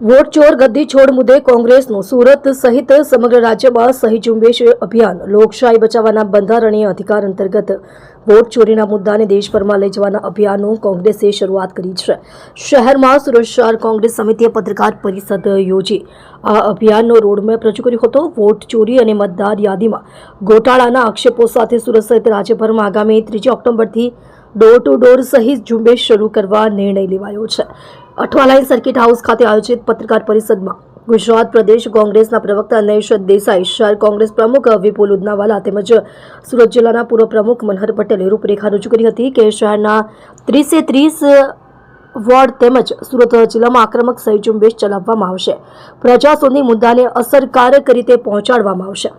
Vote ચોર ગદ્દી છોડ મુદ્દે કોંગ્રેસનું સુરત સહિત સમગ્ર રાજ્યમાં સહી ઝુંબેશ અભિયાન. લોકશાહી બચાવવાના બંધારણીય અધિકાર અંતર્ગત વોટ ચોરીના મુદ્દાને દેશભરમાં લઈ જવાના અભિયાનનું કોંગ્રેસે શરૂઆત કરી છે. શહેરમાં સુરત શહેર કોંગ્રેસ સમિતિએ પત્રકાર પરિષદ યોજી. આ અભિયાનનો રોડમેપ રજૂ કર્યો હતો. વોટ ચોરી અને મતદાર યાદીમાં ગોટાળાના આક્ષેપો સાથે સુરત સહિત રાજ્યભરમાં આગામી ત્રીજી ઓક્ટોબરથી ડોર ટુ ડોર સહિત ઝુંબેશ શરૂ કરવા નિર્ણય લેવાયો છે. અઠવાલાઈન સર્કિટ હાઉસ ખાતે આયોજિત પત્રકાર પરિષદમાં ગુજરાત પ્રદેશ કોંગ્રેસના પ્રવક્તા નૈશદ દેસાઈ, શહેર કોંગ્રેસ પ્રમુખ વિપુલ ઉદનાવાલા તેમજ સુરત જિલ્લાના પૂર્વ પ્રમુખ મનહર પટેલે રૂપરેખા રજૂ કરી હતી કે શહેરના ત્રીસે ત્રીસ વોર્ડ તેમજ સુરત જિલ્લામાં આક્રમક સહી ઝુંબેશ ચલાવવામાં આવશે. પ્રજાસોની મુદ્દાને અસરકારક રીતે પહોંચાડવામાં આવશે.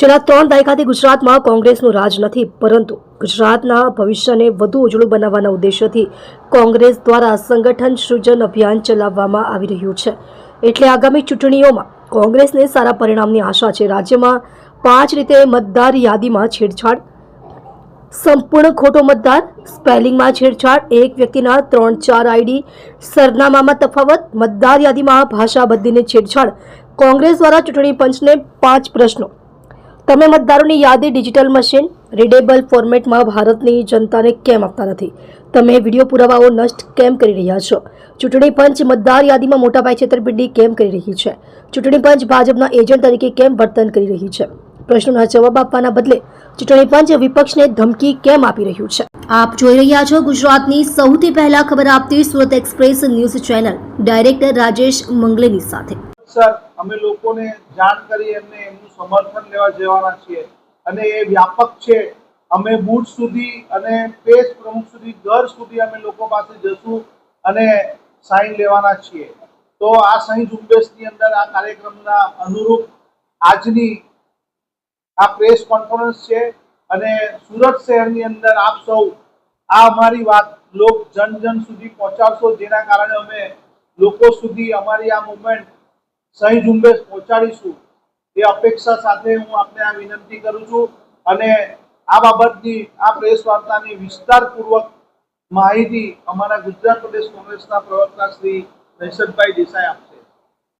છેલ્લા ત્રણ દાયકાથી ગુજરાતમાં કોંગ્રેસનું રાજ નથી, પરંતુ ગુજરાતના ભવિષ્યને વધુ ઉજળું બનાવવાના ઉદ્દેશ્યથી કોંગ્રેસ દ્વારા સંગઠન સૃજન અભિયાન ચલાવવામાં આવી રહ્યું છે. એટલે આગામી ચૂંટણીઓમાં કોંગ્રેસને સારા પરિણામની આશા છે. રાજ્યમાં પાંચ રીતે મતદાર યાદીમાં છેડછાડ, સંપૂર્ણ ખોટો મતદાર, સ્પેલિંગમાં છેડછાડ, એક વ્યક્તિના ત્રણ ચાર આઈડી, સરનામામાં તફાવત, મતદાર યાદીમાં ભાષા બદલીને છેડછાડ. કોંગ્રેસ દ્વારા ચૂંટણી પંચને પાંચ પ્રશ્નો તમે મતદારોની યાદી ડિજિટલ મશીન રીડેબલ ફોર્મેટમાં ભારતની જનતાને કેમ આપતા નથી? તમે વીડિયો પુરાવાઓ નષ્ટ કેમ કરી રહ્યા છો? ચૂંટણી પંચ મતદાર યાદીમાં મોટા પાયે છેતરપિંડી કેમ કરી રહી છે? ચૂંટણી પંચ ભાજપના એજન્ટ તરીકે કેમ વર્તન કરી રહી છે? પ્રશ્નોના જવાબ આપવાના બદલે, ચૂંટણી પંચ વિપક્ષને ધમકી કેમ આપી રહ્યું છે? આપ જોઈ રહ્યા છો ગુજરાતની સૌથી પહેલા ખબર આપતી Surat express news channel, director Rajesh મંગલેની સાથે. સર અમે લોકોને જાણ કરી એમને એમનું સમર્થન લેવા જવાના છીએ. અને એ વ્યાપક છે. અમે બૂથ સુધી અને પેજ પ્રમુખ સુધી, ઘર સુધી અમે લોકો પાસે જશું અને સાઈન લેવાના છીએ. તો આ સહી ઝુંબેશની અંદર આ કાર્યક્રમના અનુરૂપ આજની આ પ્રેસ કોન્ફરન્સ છે અને સુરત શહેરની અંદર આપ સૌ આ અમારી વાત લોક જન જન સુધી પહોંચાડશો. જેના કારણે અમે લોકો સુધી અમારી આ મુવમેન્ટ સહી ઝુંબેશ પહોંચાડીશું એ અપેક્ષા સાથે હું આપને આ વિનંતી કરું છું અને આ બાબતની, આ પ્રેસ વાર્તાની વિસ્તારપૂર્વક માહિતી અમારા ગુજરાત પ્રદેશ કોંગ્રેસના પ્રવક્તા શ્રી નૈસદભાઈ દેસાઈ આપશે